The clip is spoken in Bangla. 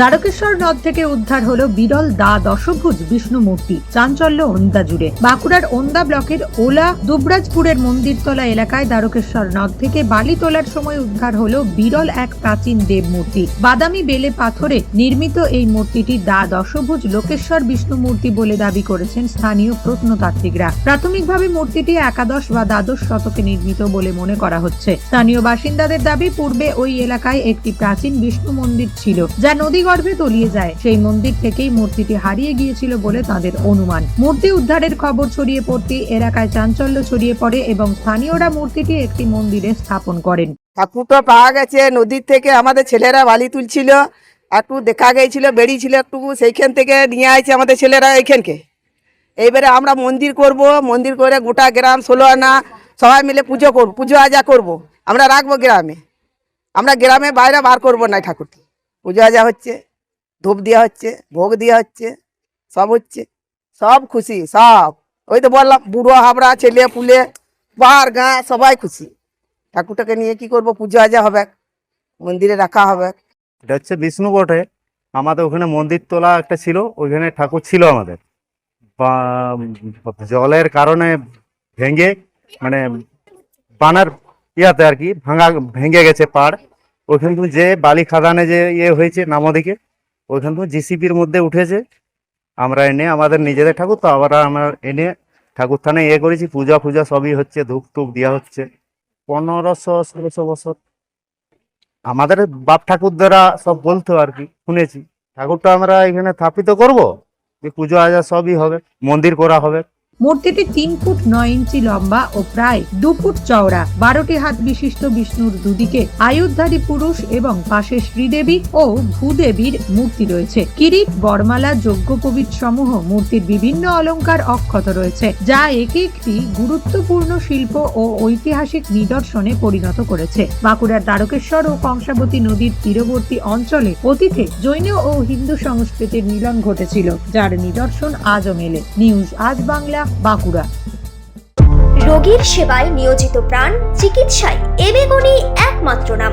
দ্বারকেশ্বর নদ থেকে উদ্ধার হলো বিরল দা দশভুজ বিষ্ণু মূর্তি চাঞ্চল্য ওন্দা জুড়ে। বাঁকুড়ার ওন্দা ব্লকের ওলা দুবরাজপুরের মন্দিরতলা এলাকায় দ্বারকেশ্বর নদ থেকে বালি তোলার সময় উদ্ধার হলো বিরল এক প্রাচীন দেব মূর্তি বাদামি বেলে পাথরে নির্মিত এই মূর্তিটি দা দশভুজ লোকেশ্বর বিষ্ণু মূর্তি বলে দাবি করেছেন স্থানীয় প্রত্নতাত্ত্বিকরা। প্রাথমিকভাবে মূর্তিটি একাদশ বা দ্বাদশ শতকে নির্মিত বলে মনে করা হচ্ছে। স্থানীয় বাসিন্দাদের দাবি, পূর্বে ওই এলাকায় একটি প্রাচীন বিষ্ণু মন্দির ছিল, যা নদীগর্ভে তলিয়ে যায়। সেই মন্দির থেকেই মূর্তিটি হারিয়ে গিয়েছিল বলে তাদের অনুমান। মূর্তি উদ্ধারের খবর ছড়িয়ে পড়তে এলাকায় চাঞ্চল্য ছড়িয়ে পড়ে এবং স্থানীয়রা মূর্তিটি একটি মন্দিরে স্থাপন করেন। ঠাকুরটা পাওয়া গেছে নদীর থেকে, আমাদের ছেলেরা বালি তুলছিল, একটু দেখা গেছিল বেরিয়েছিল একটু, সেইখান থেকে নিয়ে আসছে আমাদের ছেলেরা এইখানকে। এইবারে আমরা মন্দির করব, মন্দির করে গোটা গ্রাম ষোলো আনা, সবাই মিলে পুজো করব, পুজো আজা করব। আমরা রাখব গ্রামে। আমরা গ্রামে বাইরে বার করব না ঠাকুরটি পুজো আজা হচ্ছে, ধূপ দেওয়া হচ্ছে, ভোগ দেওয়া হচ্ছে, সব হচ্ছে, সব খুশি, সব। ওই তো বললাম, বুড়ো, হাবড়া, ছেলে, পুলে পাহাড় গাঁ, সবাই খুশি। ঠাকুরটাকে নিয়ে কি করব? পুজো আজা হবে, মন্দিরে রাখা হবে। এটা হচ্ছে বিষ্ণু বটে। আমাদের ওখানে মন্দির তোলা একটা ছিল, ওইখানে ঠাকুর ছিল আমাদের। জলের কারণে ভেঙে মানে বানার ইয়াতে আর কি, ভাঙা, ভেঙে গেছে পাড়। ওইখান থেকে যে বালি খাদানে যে ইয়ে হয়েছে নামদিকে ওইখান থেকে জিসিপির মধ্যে উঠেছে। আমরা এনে আমাদের নিজেদের ঠাকুর তো, আবার আমরা এনে ঠাকুর থানে ইয়ে করেছি, পূজা ফুজা সবই হচ্ছে, ধূপ টুপ দেওয়া হচ্ছে। পনেরোশো, ষোলোশো বছর। আমাদের বাপ ঠাকুরদারা সব বলতো আর কি, শুনেছি। ঠাকুরটা আমরা এখানে স্থাপিত করব পুজো আজা সবই হবে, মন্দির করা হবে। মূর্তিটি তিন ফুট নয় ইঞ্চি লম্বা ও প্রায় দু ফুট চওড়া। বারোটি হাত বিশিষ্ট বিষ্ণুর দুদিকে আয়ুধারী পুরুষ এবং পাশে শ্রীদেবী ও ভূদেবীর মূর্তি রয়েছে। কিরিট, বরমালা যজ্ঞপবিত সমূহ মূর্তির বিভিন্ন অলংকার অক্ষত রয়েছে, যা একে একটি গুরুত্বপূর্ণ শিল্প ও ঐতিহাসিক নিদর্শনে পরিণত করেছে। বাঁকুড়ার দ্বারকেশ্বর ও কংসাবতী নদীর তীরবর্তী অঞ্চলে অতীতে জৈন ও হিন্দু সংস্কৃতির মিলন ঘটেছিল, যার নিদর্শন আজও মেলে। নিউজ আজ বাংলা বাঁকুড়া। রোগীর সেবায় নিয়োজিত প্রাণ চিকিৎসায় এবেগুনি একমাত্র নাম।